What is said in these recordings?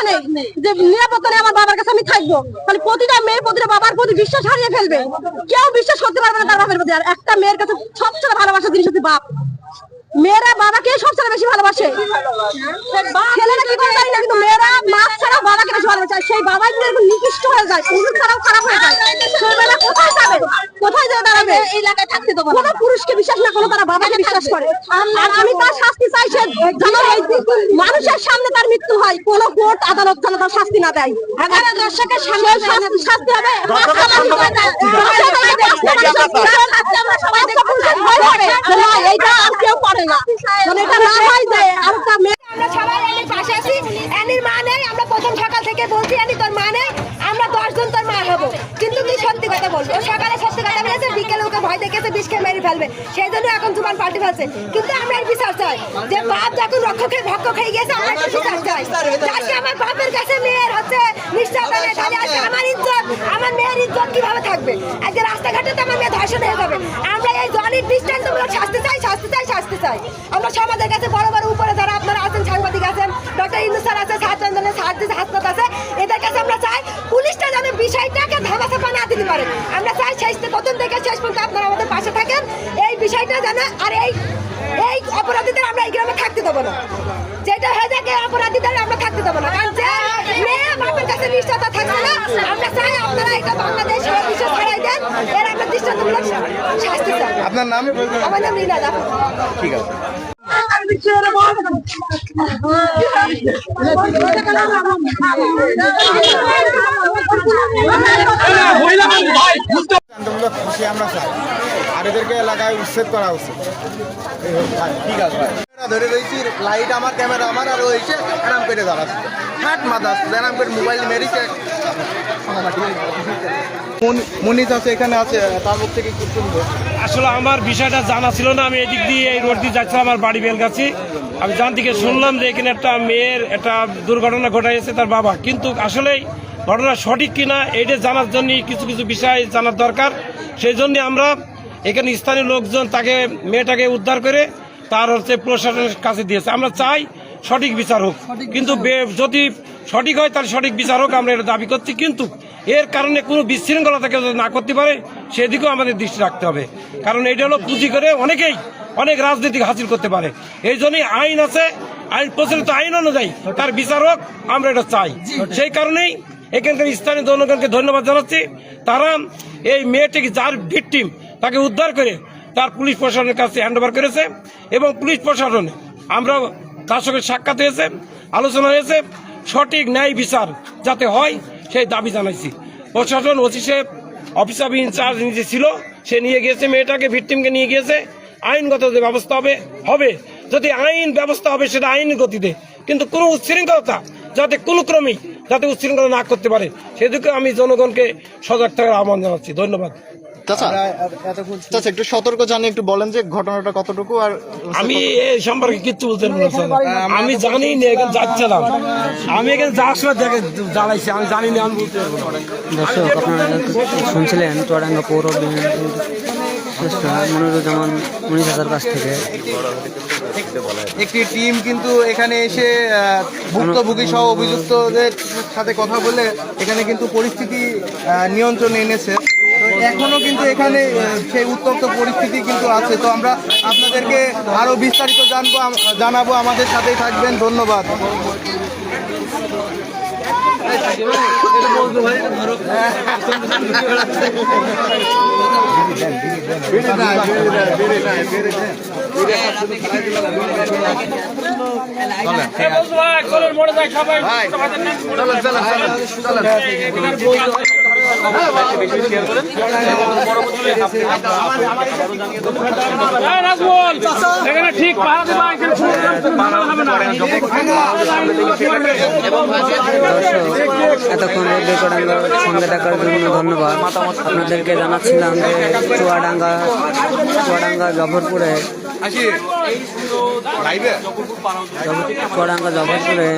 ভরসা নেই যে নিরাপত্তা আমার বাবার কাছে আমি থাকব। প্রতিটা প্রতিটা বাবার প্রতি বিশ্বাস হারিয়ে ফেলবে। কেউ বিশ্বাস করতে পারবে না তার প্রতি। আর একটা মেয়ের কাছে সবচেয়ে ভালোবাসা জিনিস হচ্ছে বাপ। মেয়েরা বাবাকে সবচেয়ে বেশি ভালোবাসে। ছেলেরা কি করে জানি না, কিন্তু মেয়েরা মা ছাড়া বাবাকে বেশি ভালোবাসে। সেই বাবাই নিকৃষ্ট হয়ে যায় ছাড়াও খারাপ হয়ে যায় দাঁড়াবে থাকতে দেবো কোনো পুরুষকে বিশ্বাস না কোনো তারা বাবাকে বিশ্বাস করে। আর আমি তার শাস্তি চাই সে যেন মানুষের সামনে তার মৃত্যু হয় কোনো কোর্ট আদালত যেন তার শাস্তি না দেয়। এগারো দর্শকের সামনে শাস্তি- হবে? হয় না। পাঁচটা মানুষ, পাঁচটা মানুষ শাস্তি হবে। পাঁচটা পুরুষের ভয় হবে। যে না, এইটা আর কেউ করে না। এটা না হয় যে আর একটা মেয়ে আমরা সবাই অ্যানির পাশে আছি অ্যানির মা নেই আমরা প্রথম সকাল থেকে বলছি অ্যানি তোর মা নেই আমরা দশজন তোর মা হব কিন্তু তুই সত্যি কথা বলবি ও সকালে সত্যি কথা বলেছে বিকেলে ওকে খেয়ে মেরে ফেলবে। সেই জন্য এখন তোমার পার্টি ফেলছে। কিন্তু আমরা এর বিচার চাই যে বাপ যখন রক্ষকের ভক্ষ খেয়ে গেছে আমরা একটা বিচার চাই। আজকে আমার বাপের কাছে মেয়ের হচ্ছে তাহলে আজকে আমার ইজ্জত আমার মেয়ের ইজ্জত কীভাবে থাকবে? আজকে রাস্তাঘাটে তো আমার মেয়ে ধর্ষণ হয়ে যাবে। আমরা এই জনের দৃষ্টান্তমূলক শাস্তি চাই শাস্তি চাই শাস্তি চাই। আমরা সমাজের কাছে বড় বড় উপরে যারা আপনারা আছেন সাংবাদিক আছেন ডক্টর ইন্দু স্যার আছে ছাত্র আন্দোলনের সাহায্য হাসপাত আছে এদের কাছে আমরা চাই পুলিশটা যেন বিষয়টাকে ধামাচাপা না দিতে পারে আমরা চাই শেষ থেকে- প্রথম থেকে শেষ পর্যন্ত আপনারা আমাদের পাশে থাকেন এই বিষয়টা যেন আর এই এই অপরাধীদের আমরা এই গ্রামে থাকতে দেবো না। যেটা হয়ে থাকে অপরাধীদের আমরা থাকতে দেবো না। কারণ যে মেয়ে বাপের কাছে নিশ্চয়তা থাকছে না আমরা চাই আপনারা এটা বাংলাদেশ বিশ্ব ছড়াই দেন। এর আমরা দৃষ্টান্তমূলক শাস্তি চাই। আপনার নাম? আমার নাম রিনা জাফর ঠিক আছে। শান্তমূলক খুশি আমরা চাই। আর এদেরকে এলাকায় উচ্ছেদ করা উচিত। ঠিক আছে ভাই। ধরে রয়েছি লাইট আমার ক্যামেরা আমার আর রয়েছে এরাম করে দাঁড়াচ্ছে এরাম করে মোবাইল মেরেছে। মুনিজ আছে এখানে আছে তার মুখ থেকে কি শুনব। আসলে আমার বিষয়টা জানা ছিল না আমি এদিক দিয়ে এই রোড দিয়ে যাচ্ছিলাম আমার বাড়ি বেলগাছি। আমি জান থেকে শুনলাম যে এখানে একটা মেয়ের একটা দুর্ঘটনা ঘটাইছে তার বাবা। কিন্তু আসলেই ঘটনা সঠিক কিনা এইটা জানার জন্য কিছু কিছু বিষয় জানার দরকার। সেই জন্য আমরা এখানে স্থানীয় লোকজন তাকে মেয়েটাকে উদ্ধার করে তার হচ্ছে প্রশাসনের কাছে দিয়েছে। আমরা চাই সঠিক বিচার হোক। কিন্তু যদি সঠিক হয় তাহলে সঠিক বিচার হোক আমরা এটা দাবি করছি। কিন্তু এর কারণে কোনো বিশৃঙ্খলা থেকে যদি না করতে পারে সেদিকেও আমাদের দৃষ্টি রাখতে হবে। কারণ এটা হলো পুঁজি করে অনেকেই অনেক রাজনীতি হাসিল করতে পারে। এই জন্যই আইন আছে আইন প্রচলিত আইন অনুযায়ী তার বিচার হোক আমরা এটা চাই। সেই কারণেই এখানকার স্থানীয় জনগণকে ধন্যবাদ জানাচ্ছি। তারা এই মেয়েটিকে যার ভিকটিম তাকে উদ্ধার করে তার পুলিশ প্রশাসনের কাছে হ্যান্ড করেছে এবং পুলিশ প্রশাসন, আমরা তার সঙ্গে সাক্ষাৎ হয়েছে, আলোচনা হয়েছে। সঠিক ন্যায় বিচার যাতে হয়, সেই দাবি জানাইছি। প্রশাসন ওসি সাহেব অফিস অফ ইনচার্জ নিজে ছিল, সে নিয়ে গিয়েছে মেয়েটাকে ভিকটিমকে নিয়ে গিয়েছে। আইনগত যে ব্যবস্থা হবে হবে। যদি আইন ব্যবস্থা হবে, সেটা আইন গতিতে। কিন্তু কোনো উচ্ছৃঙ্খলতা, যাতে কোনো ক্রমেই যাতে উচ্ছৃঙ্খলা না করতে পারে। সেদিকে আমি জনগণকে সজাগ থাকার আহ্বান জানাচ্ছি। ধন্যবাদ। একটু সতর্ক জানি একটু বলেন যে ঘটনাটা কতটুকু আর আমি এই সম্পর্কে কিচ্ছু বলতে আমি জানি না এখানে যাচ্ছিলাম আমি এখানে যাওয়ার সময় দেখে আমি জানি না আমি বলতে পারব দর্শক আপনারা শুনছিলেন চুয়াডাঙ্গা পৌর একটি টিম কিন্তু এখানে এসে ভুক্তভোগী সহ অভিযুক্তদের সাথে কথা বলে এখানে কিন্তু পরিস্থিতি নিয়ন্ত্রণে এনেছে। এখনও কিন্তু এখানে সেই উত্তপ্ত পরিস্থিতি কিন্তু আছে। তো আমরা আপনাদেরকে আরও বিস্তারিত জানব জানাব। আমাদের সাথেই থাকবেন। ধন্যবাদ। চলেন চলেন চলেন চলেন এখানে ঠিক পাহাড় এতক্ষণ সঙ্গে থাকার জন্য ধন্যবাদ। আপনাদেরকে জানাচ্ছিলাম যে চুয়াডাঙ্গা চুয়াডাঙ্গা জফরপুরে চুয়াডাঙ্গা জফরপুরে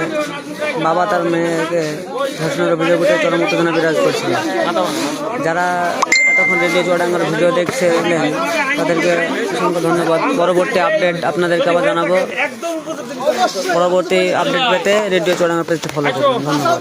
বাবা তার মেয়েকে ধর্ষণের অভিযোগ উঠে চরম উত্তেজনা বিরাজ করছিল। যারা এতক্ষণ রেডিও চুয়াডাঙ্গার ভিডিও দেখছিলেন তাদেরকে অসংখ্য ধন্যবাদ। পরবর্তী আপডেট আপনাদেরকে আবার জানাব। পরবর্তী আপডেট পেতে রেডিও চুয়াডাঙ্গা পেজটি ফলো করুন। ধন্যবাদ।